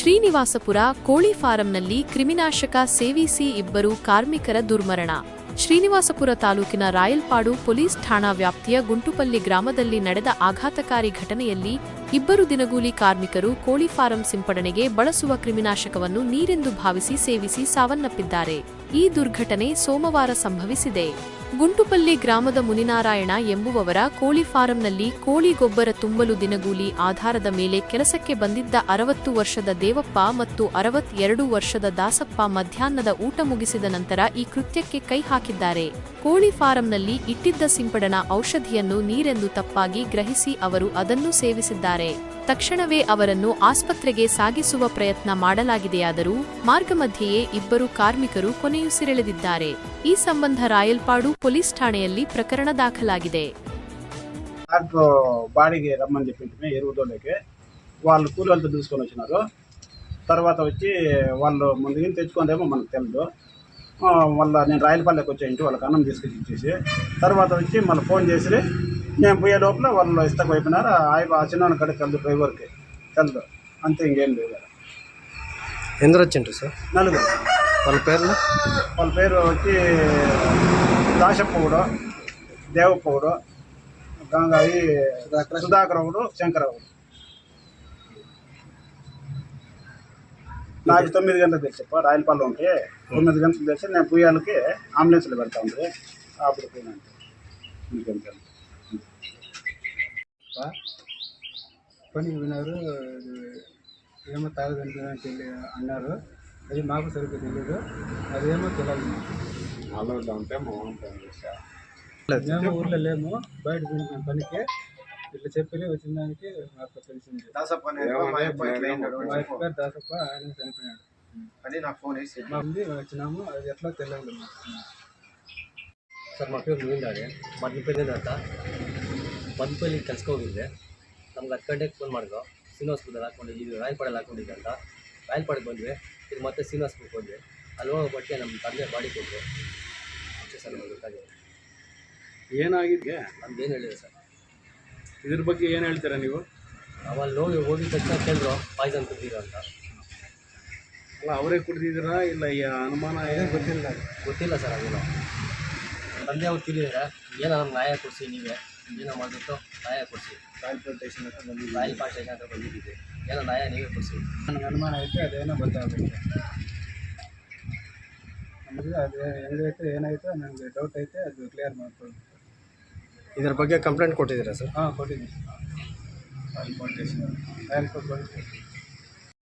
ಶ್ರೀನಿವಾಸಪುರ ಕೋಳಿ ಫಾರಂನಲ್ಲಿ ಕ್ರಿಮಿನಾಶಕ ಸೇವಿಸಿ ಇಬ್ಬರು ಕಾರ್ಮಿಕರ ದುರ್ಮರಣ. ಶ್ರೀನಿವಾಸಪುರ ತಾಲೂಕಿನ ರಾಯಲ್ಪಾಡು ಪೊಲೀಸ್ ಠಾಣಾ ವ್ಯಾಪ್ತಿಯ ಗುಂಟುಪಲ್ಲಿ ಗ್ರಾಮದಲ್ಲಿ ನಡೆದ ಆಘಾತಕಾರಿ ಘಟನೆಯಲ್ಲಿ ಇಬ್ಬರು ದಿನಗೂಲಿ ಕಾರ್ಮಿಕರು ಕೋಳಿ ಫಾರಂ ಸಿಂಪಡಣೆಗೆ ಬಳಸುವ ಕ್ರಿಮಿನಾಶಕವನ್ನು ನೀರೆಂದು ಭಾವಿಸಿ ಸೇವಿಸಿ ಸಾವನ್ನಪ್ಪಿದ್ದಾರೆ. ಈ ದುರ್ಘಟನೆ ಸೋಮವಾರ ಸಂಭವಿಸಿದೆ. ಗುಂಟುಪಲ್ಲಿ ಗ್ರಾಮದ ಮುನಿನಾರಾಯಣ ಎಂಬುವವರ ಕೋಳಿ ಫಾರಂನಲ್ಲಿ ಕೋಳಿ ಗೊಬ್ಬರ ತುಂಬಲು ದಿನಗೂಲಿ ಆಧಾರದ ಮೇಲೆ ಕೆಲಸಕ್ಕೆ ಬಂದಿದ್ದ ಅರವತ್ತು ವರ್ಷದ ದೇವಪ್ಪ ಮತ್ತು ಅರವತ್ತೆರಡು ವರ್ಷದ ದಾಸಪ್ಪ ಮಧ್ಯಾಹ್ನದ ಊಟ ಮುಗಿಸಿದ ನಂತರ ಈ ಕೃತ್ಯಕ್ಕೆ ಕೈ ಹಾಕಿದ್ದಾರೆ. ಕೋಳಿ ಫಾರಂನಲ್ಲಿ ಇಟ್ಟಿದ್ದ ಸಿಂಪಡಣಾ ಔಷಧಿಯನ್ನು ನೀರೆಂದು ತಪ್ಪಾಗಿ ಗ್ರಹಿಸಿ ಅವರು ಅದನ್ನು ಸೇವಿಸಿದ್ದಾರೆ. ತಕ್ಷಣವೇ ಅವರನ್ನು ಆಸ್ಪತ್ರೆಗೆ ಸಾಗಿಸುವ ಪ್ರಯತ್ನ ಮಾಡಲಾಗಿದೆಯಾದರೂ ಮಾರ್ಗ ಮಧ್ಯೆಯೇ ಇಬ್ಬರು ಕಾರ್ಮಿಕರು ಕೊನೆಯುಸಿರೆಳೆದಿದ್ದಾರೆ. ಈ ಸಂಬಂಧ ರಾಯಲ್ಪಾಡು ಪೊಲೀಸ್ ಠಾಣೆಯಲ್ಲಿ ప్రకరణ ದಾಖಲಾಗಿದೆ డాక్టర్ బాడీకి రమ్మని చెప్పింటే ఎరుగుదోళ్ళకి వాళ్ళు కూలి వాళ్ళతో తీసుకొని వచ్చినారు తర్వాత వచ్చి వాళ్ళు ముందుగా తెచ్చుకుందేమో మనకు తెలియదు ఆ, మళ్ళీ నేను రాయలపల్లెకి వచ్చే ఇంటి వాళ్ళకి అన్నం తీసుకొచ్చి ఇచ్చేసి తర్వాత వచ్చి మళ్ళీ ఫోన్ చేసి నేను పోయే లోపల వాళ్ళు ఇస్తకు అయిపోయినారు ఆ- ఆ చిన్న కడ తెలుదు డ్రైవర్కి తెలుదు అంతే ఇంకేం లేదు ఎందరు వచ్చిండ్రు సార్ నలుగురు వాళ్ళ పేర్లు వాళ్ళ పేరు వచ్చి దాశప్పవుడు దేవప్పవుడు గంగాయి సుధాకరవుడు శంకరవుడు నాకు తొమ్మిది గంటలకు తెచ్చప్ప రాయలపాలెం ఉంటే తొమ్మిది గంటలకు తెచ్చి నేను పుయ్యాలకి అంబులెన్స్లో పెడతా ఉంది అప్పుడు పోయినాను ఇంకెంత పనికి విన్నారు ఏమో తాగదండి అని తెలి అన్నారు అది మాకు సరిగ్గా తెలియదు అదేమో తెలియదు మేము ఊర్లో లేము బయట పోయిన పనికి ఇట్లా చెప్పి వచ్చిన దానికి మాకు తెలిసింది మా యొక్క పేరు దాసప్ప ఆయన చనిపోయినాడు అని నాకు ఫోన్ వేసి మా ఉంది వచ్చినాము అది ఎట్లా తెలియదు మాకు ಸರ್ మా పేరు ಗೋವಿಂದಾಗೆ ಮದ್ಲಪೇಟೆ ಅಂತ ಮದ್ಲಪಲ್ಲಿ ಕೆಲ್ಸಕ್ಕೆ ಹೋಗಿದ್ದೆ ನಮ್ಗೆ ಹತ್ತು ಗಂಟೆಗೆ ಫೋನ್ ಮಾಡಿದ್ರು ಶ್ರೀನಿವಾಸಪುರದಲ್ಲಿ ಹಾಕೊಂಡಿದ್ದೀವಿ ರಾಯಲ್ಪಾಡಲ್ಲಿ ಹಾಕೊಂಡಿದ್ದೆ ಅಂತ ರಾಯಲ್ಪಾಡಿಗೆ ಬಂದ್ವಿ ಇದು ಮತ್ತೆ ಶ್ರೀನಿವಾಸಪುರಕ್ಕೆ ಹೋದ್ವಿ ಹೋಗೋ ಬಟ್ಟೆ ನಮ್ಮ ತಂದೆ ಬಾಡಿ ಕೊಟ್ಟರು ಅಷ್ಟೇ ಸರ್ ನಮ್ಗೆ ಗೊತ್ತಾಗಿದೆ. ಏನಾಗಿದೆ ನಮ್ದು ಏನು ಹೇಳಿದೆ ಸರ್? ಇದ್ರ ಬಗ್ಗೆ ಏನು ಹೇಳ್ತೀರಾ ನೀವು? ಅವಲ್ಲಿ ಹೋಗಿ ಹೋಗಿದ ತಕ್ಷಣ ಕೇಳಿದ್ರು ಪಾಯ್ಸನ್ ಕುಡ್ದಿರೋ ಅಂತ. ಅಲ್ಲ ಅವರೇ ಕುಡಿದಿದ್ದೀರಾ ಇಲ್ಲ ಈ ಅನುಮಾನ ಏನು? ಗೊತ್ತಿಲ್ಲ. ಗೊತ್ತಿಲ್ಲ ಸರ್ ಅದೇನು. ತಂದೆ ಅವ್ರು ತಿಳಿದ್ರೆ ಏನೋ ನಮ್ಗೆ ನ್ಯಾಯ ಕೊಡಿಸಿ ನೀವೇ ಏನೋ ಮಾಡಿಬಿಟ್ಟು ನ್ಯಾಯ ಕೊಡಿಸಿ. ರಾಯಲ್ಪೇಟೆ ಪ್ಲಾಂಟೇಷನ್ ಹತ್ರ ಬಂದು ರಾಯಲ್ ಪ್ಲಾಂಟೇಷನ್ ಅಂತ ಹತ್ರ ಬಂದಿದ್ದೀವಿ. ಏನೋ ನ್ಯಾಯ ನೀವೇ ಕೊಡಿಸಿ. ನನಗೆ ಅನುಮಾನ ಐತೆ ಅದೇನೋ ಗೊತ್ತಾಗಬೇಕು ನಮಗೆ ಅದು ಹೆಂಗೈತೆ ಏನಾಯಿತು ನನಗೆ ಡೌಟ್ ಐತೆ ಅದು ಕ್ಲಿಯರ್ ಮಾಡ್ಕೊಳ್ಳಿ. ಇದ್ರ ಬಗ್ಗೆ ಕಂಪ್ಲೇಂಟ್ ಕೊಟ್ಟಿದ್ದೀರಾ ಸರ್ ಹಾಂ ಕೊಟ್ಟಿದ್ದೀನಿ. ರಾಯಲ್ಕೋಟ್ ಬಂದು